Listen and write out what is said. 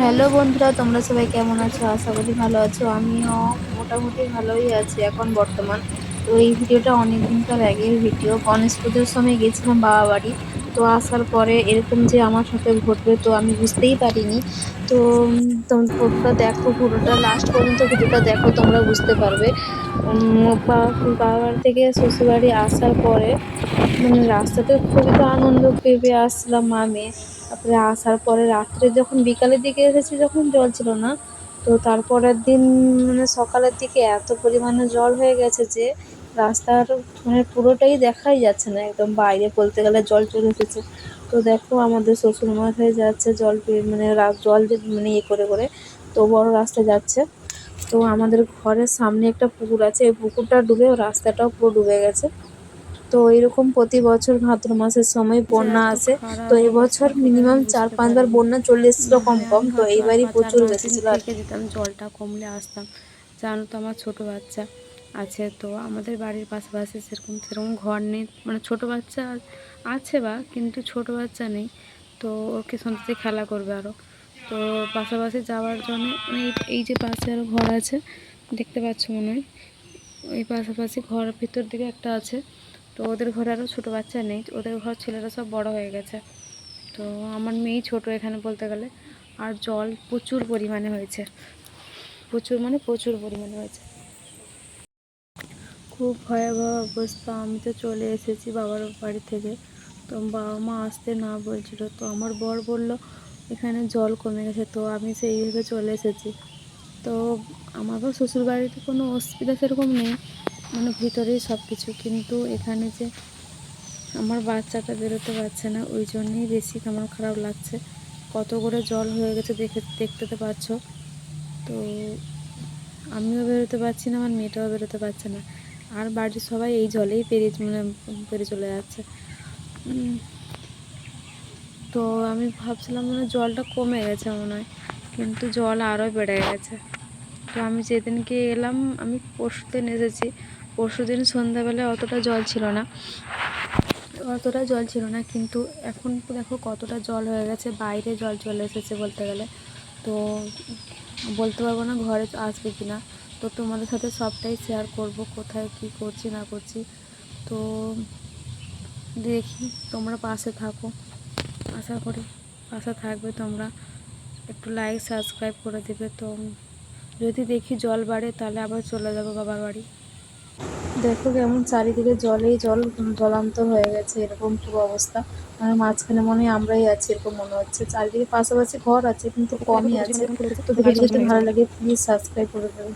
Hello বন্ধুরা, তোমরা সবাই কেমন আছো? আশা করি ভালো আছো। আমিও মোটামুটি ভালোই আছি এখন বর্তমান। তো এই ভিডিওটা অনেক দিনকার আগের ভিডিও। গণেশ পুজোর সময় গেছিলাম বাবা বাড়ি তো আসার পরে এরকম যে আমার সাথে ঘটবে তো আমি বুঝতেই পারিনি। তো পুরোটা দেখো পুরোটা লাস্ট পর্যন্ত ভিডিওটা দেখো, তোমরা বুঝতে পারবে। বাবা থেকে শ্বশুরবাড়ি আসার পরে মানে রাস্তাতে খুবই তো আনন্দ পেয়ে আসছিলাম মা মেয়ে তারপরে আসার পরে রাত্রে যখন বিকালের দিকে এসেছি, যখন জল ছিল না, তো তারপরের দিন মানে সকালের দিকে এত পরিমাণে জল হয়ে গেছে যে রাস্তার মানে পুরোটাই দেখাই যাচ্ছে না একদম বাইরে বলতে গেলে জল চলে এসেছে। তো দেখো আমাদের শ্বশুর হয়ে যাচ্ছে জল মানে জল মানে ইয়ে করে করে তো বড় রাস্তা যাচ্ছে। তো আমাদের ঘরের সামনে একটা পুকুর আছে এই পুকুরটা ডুবে রাস্তাটাও পুরো ডুবে গেছে। তো এরকম প্রতি বছর ভাদ্র মাসের সময় বন্যা আসে। তো এবছর মিনিমাম চার পাঁচবার বন্যা চলে এসেছিল কম কম তো এইবারই প্রচুর বেশি ছিল আর রেখে দিতাম জলটা কমলে আসতাম। জানো তো আমার ছোটো বাচ্চা। আছে, তো আমাদের বাড়ির পাশাপাশি সেরকম সেরকম ঘর নেই। মানে ছোটো বাচ্চা আছে বা, কিন্তু ছোট বাচ্চা নেই। তো ওকে সন্ধ্যে খেলা করবে আরও তো পাশাপাশি যাওয়ার জন্য মানে এই যে পাশে আরও ঘর আছে, দেখতে পাচ্ছ মনে হয়। ওই পাশাপাশি ঘর ভিতর দিকে একটা আছে। তো ওদের ঘরে আরও ছোটো বাচ্চা নেই। ওদের ঘর ছেলেরা সব বড় হয়ে গেছে। তো আমার মেয়েই ছোট এখানে বলতে গেলে। আর জল প্রচুর পরিমাণে হয়েছে। প্রচুর মানে প্রচুর পরিমাণে হয়েছে। খুব ভয়াবহ অবস্থা। আমি তো চলে এসেছি বাবার বাড়ি থেকে। তো বাবা মা আসতে না বলছিল। তো আমার বর বলল, এখানে জল কমে গেছে। তো আমি সেইভাবে চলে এসেছি। তো আমারও শ্বশুর বাড়িতে কোনো অসুবিধা সেরকম নেই। মানে ভিতরেই সব কিছু কিন্তু এখানে যে আমার বাচ্চাটা বেরোতে পারছে না, ওই জন্যেই বেশি আমার খারাপ লাগছে। কত করে জল হয়ে গেছে দেখে, দেখতে তো পাচ্ছ। তো আমিও বেরোতে পারছি না, আমার মেয়েটাও বেরোতে পারছে না। আর বাড়ির সবাই এই জলেই পেরিয়ে মানে পেরে চলে যাচ্ছে। তো আমি ভাবছিলাম মানে জলটা কমে গেছে মনে হয়, কিন্তু জল আরও বেড়ে গেছে। তো আমি যেদিনকে এলাম, আমি পরশু দিন এসেছি। পরশু দিন সন্ধ্যাবেলায় অতটা জল ছিল না। অতটা জল ছিল না, কিন্তু এখন দেখো কতটা জল হয়ে গেছে, বাইরে জল চলে এসেছে বলতে গেলে। তো বলতে পারব না ঘরে আসবে কি না তো তোমাদের সাথে সবটাই শেয়ার করব, কোথায় কি করছি, না করছি। তো দেখি, তোমরা পাশে থাকো। আশা করি পাশে থাকবে তোমরা। একটু লাইক সাবস্ক্রাইব করে দেবে তো। যদি দেখি জল বাড়ে, তাহলে আবার চলে যাব বাবার বাড়ি। দেখো কেমন চারিদিকে জলেই জল জলান্তর হয়ে গেছে, এরকম পুরো অবস্থা। মানে মাঝখানে মনে হয় আমরাই আছি, এরকম মনে হচ্ছে। চারিদিকে পাশাপাশি ঘর আছে, কিন্তু কমই আছে। তো ভিডিও যদি ভালো লাগে প্লিজ সাবস্ক্রাইব করে দেবে।